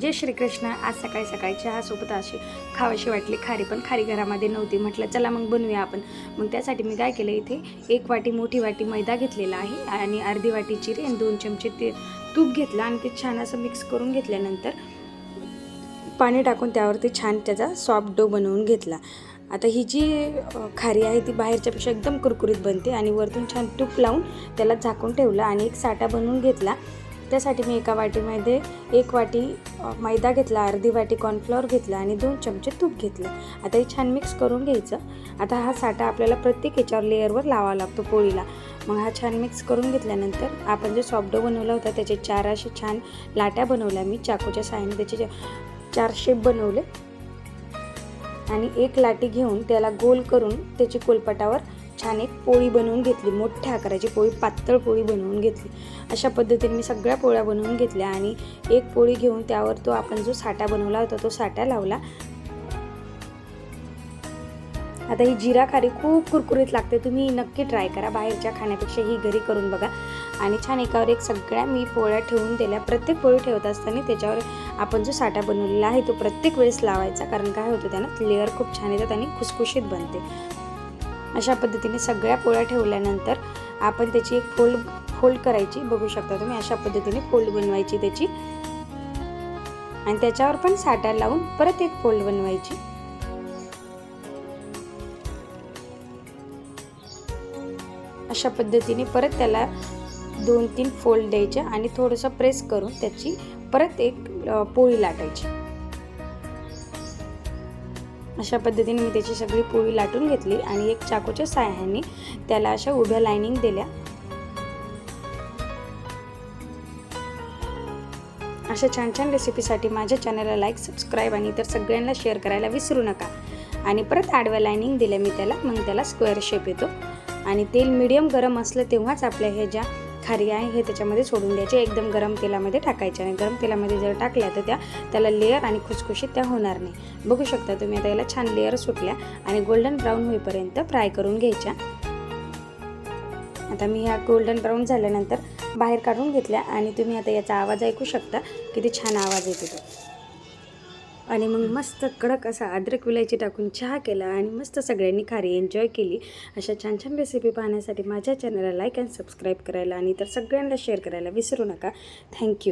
जय श्रीकृष्ण. आज सकाळी सकाळी चहासोबत अशी खावाशी वाटली. खारी पण खारी घरामध्ये नव्हती. म्हटलं चला मग बनवूया आपण. मग त्यासाठी मी काय केलं इथे एक वाटी मोठी वाटी मैदा घेतलेला आहे आणि अर्धी वाटी चिरे आणि दोन चमचे ते तूप घेतलं आणि ते छान असं मिक्स करून घेतल्यानंतर पाणी टाकून त्यावरती छान त्याचा सॉफ्ट डो बनवून घेतला. आता ही जी खारी आहे ती बाहेरच्यापेक्षा एकदम कुरकुरीत बनते आणि वरतून छान तूप लावून त्याला झाकून ठेवलं आणि एक साठा बनवून घेतला. त्यासाठी मी एका वाटीमध्ये एक वाटी मैदा घेतला अर्धी वाटी कॉर्नफ्लॉवर घेतला आणि दोन चमचे तूप घेतलं. आता हे छान मिक्स करून घ्यायचं. आता हा साठा आपल्याला प्रत्येक याच्यावर लेअरवर लावावा लागतो पोळीला. मग हा छान मिक्स करून घेतल्यानंतर आपण जे सॉफ्टडो बनवला होता त्याचे चार असे छान लाट्या बनवल्या. मी चाकूच्या साहाय्याने त्याचे चार शेप बनवले. आणि एक लाटी घेऊन त्याला गोल करून त्याची कोलपटावर छान एक पोळी बनवून घेतली. मोठ्या आकाराची पोळी पातळ पोळी बनवून घेतली. अशा पद्धतीने मी सगळ्या पोळ्या बनवून घेतल्या आणि एक पोळी घेऊन त्यावर तो आपण जो साठा बनवला होता तो साठा लावला. आता ही जिरा खारी खूप कुरकुरीत लागते. तुम्ही नक्की ट्राय करा. बाहेरच्या खाण्यापेक्षा ही घरी करून बघा. आणि छान एकावर एक सगळ्या मी पोळ्या ठेवून दिल्या. प्रत्येक पोळी ठेवत असताना त्याच्यावर आपण जो साठा बनवलेला आहे तो प्रत्येक वेळेस लावायचा. कारण काय होतं त्यानं लेअर खूप छान येतात आणि खुसखुशीत बनते. अशा पद्धतीने सगळ्या पोळ्या ठेवल्यानंतर आपण त्याची एक फोल्ड फोल्ड करायची. बघू शकता तुम्ही अशा पद्धतीने फोल्ड बनवायची त्याची. आणि त्याच्यावर पण साठा लावून परत एक फोल्ड बनवायची. अशा पद्धतीने परत त्याला दोन तीन फोल्ड द्यायचे आणि थोडंसं प्रेस करून त्याची परत एक पोळी लाटायची. अशा पद्धतीने मी त्याची सगळी पोळी लाटून घेतली आणि एक चाकूच्या साह्याने त्याला अशा उभ्या लाईनिंग दिल्या. अशा छान छान रेसिपीसाठी माझ्या चॅनलला लाईक सबस्क्राईब आणि इतर सगळ्यांना शेअर करायला विसरू नका. आणि परत आडव्या लाईनिंग दिल्या मी त्याला मग त्याला स्क्वेअर शेप येतो. आणि तेल मिडियम गरम असलं तेव्हाच आपल्या हे ज्या खारी आहे हे त्याच्यामध्ये सोडून द्यायचे. एकदम गरम तेलामध्ये टाकायचे आणि गरम तेलामध्ये जर टाकल्या तर त्या त्याला लेअर आणि खुसखुशीत त्या होणार नाही. बघू शकता तुम्ही आता याला छान लेअर सुटल्या आणि गोल्डन ब्राऊन होईपर्यंत फ्राय करून घ्यायच्या. आता मी ह्या गोल्डन ब्राऊन झाल्यानंतर बाहेर काढून घेतल्या आणि तुम्ही आता याचा आवाज ऐकू शकता. किती छान आवाज येतो तो. आणि मग मस्त कडक असा अद्रक विलायची टाकून चहा केला आणि मस्त सगळ्यांनी खारी एन्जॉय केली. अशा छान छान रेसिपी पाहण्यासाठी माझ्या चॅनलला लाईक अँड सबस्क्राईब करायला आणि तर सगळ्यांना शेअर करायला विसरू नका. थँक्यू